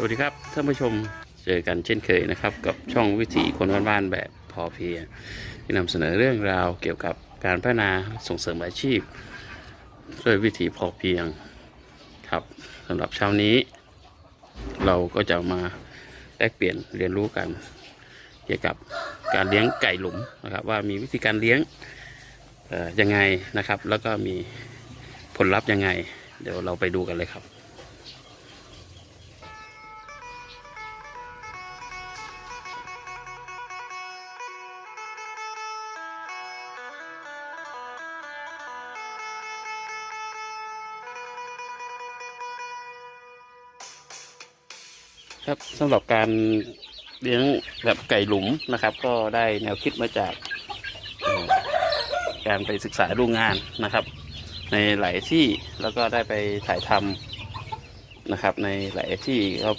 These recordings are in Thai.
สวัสดีครับท่านผู้ชมเจอกันเช่นเคยนะครับ กับช่องวิถีคนบ้านๆแบบพอเพียงที่นำเสนอเรื่องราวเกี่ยวกับการพัฒนาส่งเสริมอาชีพด้วยวิถีพอเพียงครับสำหรับเช้านี้ เราก็จะมาแลกเปลี่ยนเรียนรู้กันเกี่ยวกับการเลี้ยงไก่หลุมนะครับ ว่ามีวิธีการเลี้ยงยังไงนะครับ แล้วก็มีผลลัพธ์ยังไง เดี๋ยวเราไปดูกันเลยครับ ครับสำหรับการเลี้ยงแบบไก่หลุมนะครับ ก็ได้แนวคิดมาจากการไปศึกษาดูงานนะครับ ในหลายที่แล้วก็ได้ไปถ่ายทำนะครับ ในหลายที่ครับ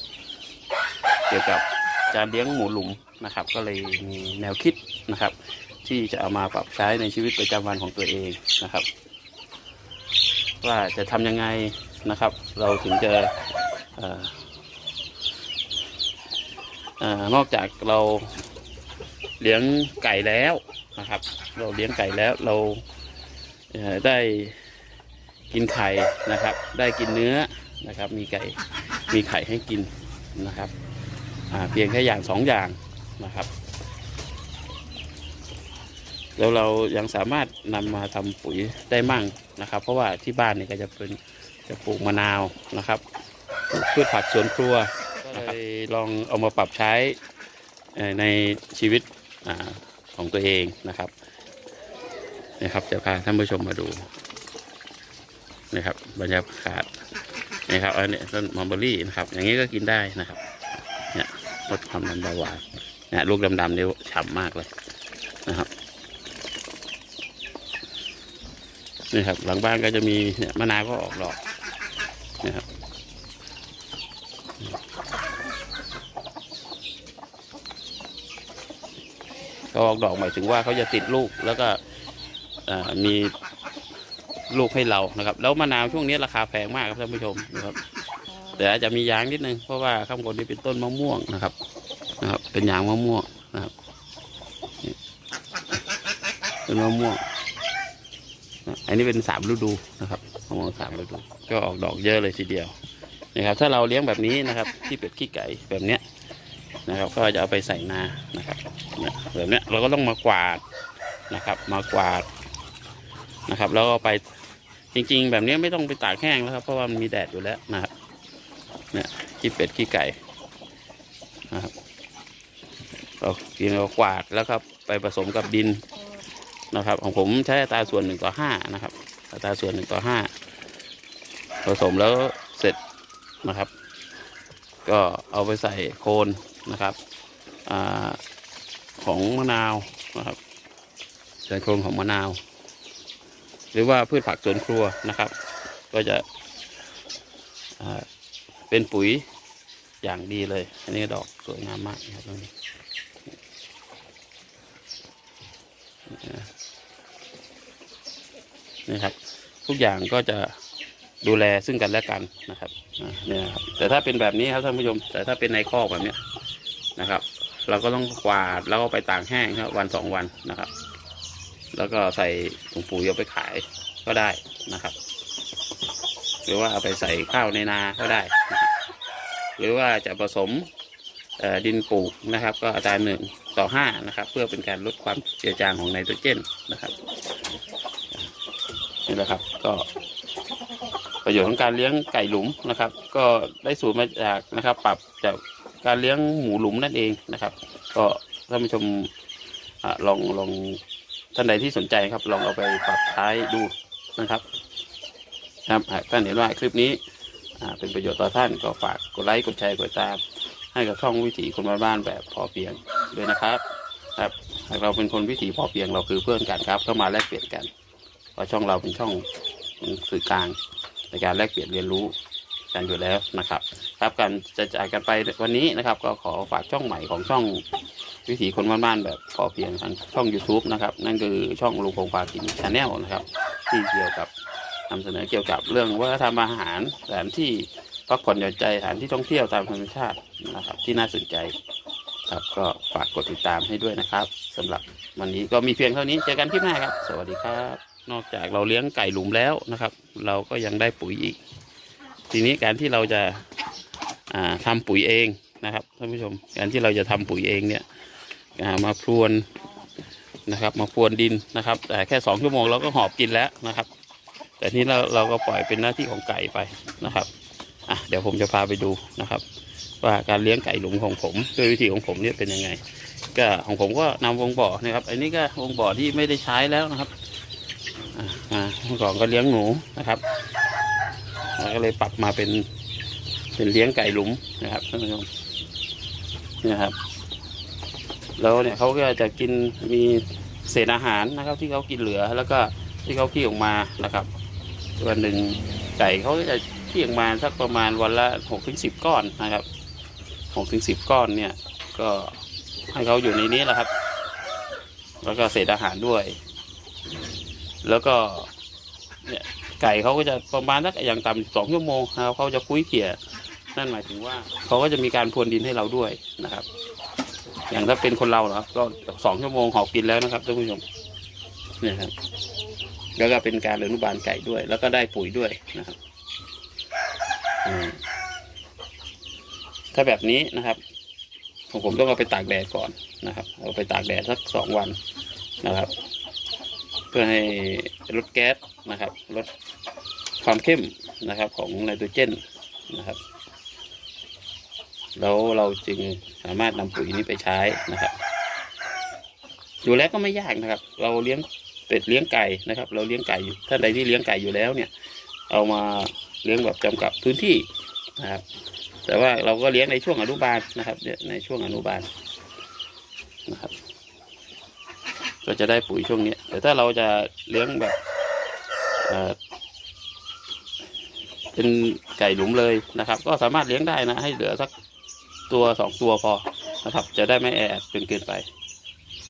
เกี่ยวกับการเลี้ยงหมูหลุมนะครับ ก็เลยมีแนวคิดนะครับ ที่จะเอามาปรับใช้ในชีวิตประจำวันของตัวเองนะครับ ว่าจะทำยังไงนะครับ เราถึงจะ อนอกจากเราเลี้ยงไก่แล้วนะครับ เราเลี้ยงไก่แล้วเราเได้กินไข่นะครับ ได้กินเนื้อนะครับ มีไก่มีไข่ให้กินนะครับเพียงแค่อย่างสองอย่างนะครับ แล้วเรายังสามารถนำมาทำปุ๋ยได้มั่งนะครับ เพราะว่าที่บ้านเนี่ยก็จะเป็นจะปลูกมะนาวนะครับปลูกพืชผักสวนครัว ก็เลยลองเอามาปรับใช้ในชีวิตอของตัวเองนะครับนะครับจะพาท่านผู้ชมมาดูนะครับบรรยากาศนะครับอันนี้ต้นมัลเบอรี่นะครับ อย่างนี้ก็กินได้นะครับเนี่ยลดความดันเบาหวานเนี่ยลูกดำๆนี่ฉ่ำมากเลยนะครับนี่ครับหลังบ้านก็จะมีเนี่ยมะนาวก็ออกดอกนะครับ เขาออกดอกหมายถึงว่าเขาจะติดลูกแล้วก็มีลูกให้เรานะครับ แล้วมะนาวช่วงนี้ราคาแพงมากครับท่านผู้ชมนะครับ แต่อาจจะมียางนิดนึงเพราะว่าข้างบนนี้เป็นต้นมะม่วงนะครับนะครับ เป็นยางมะม่วงนะครับเป็นมะม่วงอันนี้เป็นสามฤดูนะครับมะม่วงสามฤดู ก็ออกดอกเยอะเลยทีเดียวนะครับ ถ้าเราเลี้ยงแบบนี้นะครับ ที่เป็ดขี้ไก่แบบเนี้ย นะครับ ก็จะเอาไปใส่นานะครับเนี่ยแบบเนี้ยเราก็ต้องมากวาดนะครับ มากวาดนะครับ แล้วก็ไปจริง ๆ แบบนี้ไม่ต้องไปตากแห้งแล้วครับ เพราะว่ามันมีแดดอยู่แล้วนะครับเนี่ยขี้เป็ดขี้ไก่นะครับเรากินเรากวาดแล้วครับ ไปผสมกับดินนะครับ ของผมใช้ตาส่วนหนึ่งต่อห้านะครับตาส่วนหนึ่งต่อห้าผสมแล้วเสร็จนะครับ ก็เอาไปใส่โคน นะครับอของมะนาวนะครับใส่โครงของมะนาว หรือว่าพืชผักสวนครัวนะครับ ก็จะเป็นปุ๋ยอย่างดีเลย อันนี้ดอกสวยงามมากนะครับตรงนี้นี่ครับ ทุกอย่างก็จะดูแลซึ่งกันและกันนะครับเนี่ยครับแต่ถ้าเป็นแบบนี้ครับท่านผู้ชม แต่ถ้าเป็นในคอกแบบนี้ นะครับ เราก็ต้องกวาดแล้วก็ไปตากแห้งครับวันสองวันนะครับ แล้วก็ใส่ถุงปุ๋ยเอาไปขายก็ได้นะครับ หรือว่าเอาไปใส่ข้าวในนาก็ได้นะหรือว่าจะผสมดินปลูกนะครับ ก็อัตราหนึ่งต่อห้านะครับ เพื่อเป็นการลดความเจือจางของไนโตรเจนนะครับนี่แหละครับก็ประโยชน์ของการเลี้ยงไก่หลุมนะครับ ก็ได้สูตรมาจากนะครับ ปรับจาก การเลี้ยงหมูหลุมนั่นเองนะครับ ก็ท่านผู้ชมอลองลองท่านใดที่สนใจครับ ลองเอาไปปรับใช้ดูนะครับครับหากท่านเห็นว่าคลิปนี้เป็นประโยชน์ต่อท่านก็ฝากกดไลค์กดแชร์กดติดตาม ให้กับช่องวิถีคนบ้านๆแบบพอเพียงด้วยนะครับครับหากเราเป็นคนวิถีพอเพียงเราคือเพื่อนกันครับเข้ามาแลกเปลี่ยนกันเพราะช่องเราเป็นช่องสื่อกลางในการแลกเปลี่ยนเรียนรู้ กันอยู่แล้วนะครับครับกันจะจากกันไปวันนี้นะครับ ก็ขอฝากช่องใหม่ของช่องวิถีคนบ้านๆแบบพอเพียงทางช่อง YouTube นะครับ นั่นคือช่องลุงพงพากินชาแนลนะครับ ที่เกี่ยวกับนำเสนอเกี่ยวกับเรื่องวัฒนธรรมอาหารสถานที่พักผ่อนหย่อนใจสถานที่ท่องเที่ยวตามธรรมชาตินะครับ ที่น่าสนใจครับก็ฝากกดติดตามให้ด้วยนะครับสำหรับวันนี้ก็มีเพียงเท่านี้เจอกันคลิปหน้าครับ สวัสดีครับ นอกจากเราเลี้ยงไก่หลุมแล้วนะครับ เราก็ยังได้ปุ๋ยอีก ทีนี้การที่เราจะาทำปุ๋ยเองนะครับท่านผู้ชมการที่เราจะทำปุ๋ยเองเนี่ยามาพรวนนะครับ มาพรวนดินนะครับ แต่แค่สองชั่วโมงเราก็หอบกินแล้วนะครับ แต่นี้เราเราก็ปล่อยเป็นหน้าที่ของไก่ไปนะครับอะเดี๋ยวผมจะพาไปดูนะครับ ว่าการเลี้ยงไก่หลุมของผมโดยวิธีของผมเนี่ยเป็นยังไง ก็ของผมก็นำวงบ่อนะครับ อันนี้ก็วงบ่อที่ไม่ได้ใช้แล้วนะครับอ่าเมื่อก่อนก็เลี้ยงหนูนะครับ ก็เลยปรับมาเป็นเป็นเลี้ยงไก่หลุมนะครับท่านผู้ชมนี่ครับ แล้วเนี่ยเขาก็จะกินมีเศษอาหารนะครับ ที่เขากินเหลือแล้วก็ที่เขาขี้ออกมานะครับ วันหนึ่งไก่เขาจะขี้ออกมาสักประมาณวันละหกถึงสิบก้อนนะครับหกถึงสิบก้อนเนี่ยก็ให้เขาอยู่ในนี้แหละครับ แล้วก็เศษอาหารด้วย แล้วก็เนี่ย ไก่เขาก็จะประมาณสักอย่างต่ำสองชั่วโมงครับเขาจะคุ้ยเขี่ยนั่นหมายถึงว่าเขาก็จะมีการพรวนดินให้เราด้วยนะครับ อย่างถ้าเป็นคนเราเหรอก็สองชั่วโมงหอบกินแล้วนะครับท่านผู้ชมเนี่ยครับ แล้วก็เป็นการอนุบาลไก่ด้วย แล้วก็ได้ปุ๋ยด้วยนะครับถ้าแบบนี้นะครับของผมต้องเอาไปตากแดดก่อนนะครับ เอาไปตากแดดสักสองวันนะครับ เพื่อให้ลดแก๊สนะครับลดความเข้มนะครับของไนโตรเจนนะครับ แล้วเราจึงสามารถนำปุ๋ยนี้ไปใช้นะครับ ดูแล้วก็ไม่ยากนะครับ เราเลี้ยงเป็ดเลี้ยงไก่นะครับ เราเลี้ยงไก่อยู่ท่านใดที่เลี้ยงไก่อยู่แล้วเนี่ย เอามาเลี้ยงแบบจำกัดพื้นที่นะครับ แต่ว่าเราก็เลี้ยงในช่วงอนุบาลนะครับในช่วงอนุบาลนะครับ ก็จะได้ปุ๋ยช่วงนี้ แต่ถ้าเราจะเลี้ยงแบบเป็นไก่หลุมเลยนะครับ ก็สามารถเลี้ยงได้นะ ให้เหลือสักตัวสองตัวพอนะครับ จะได้ไม่แอบจนเกินไป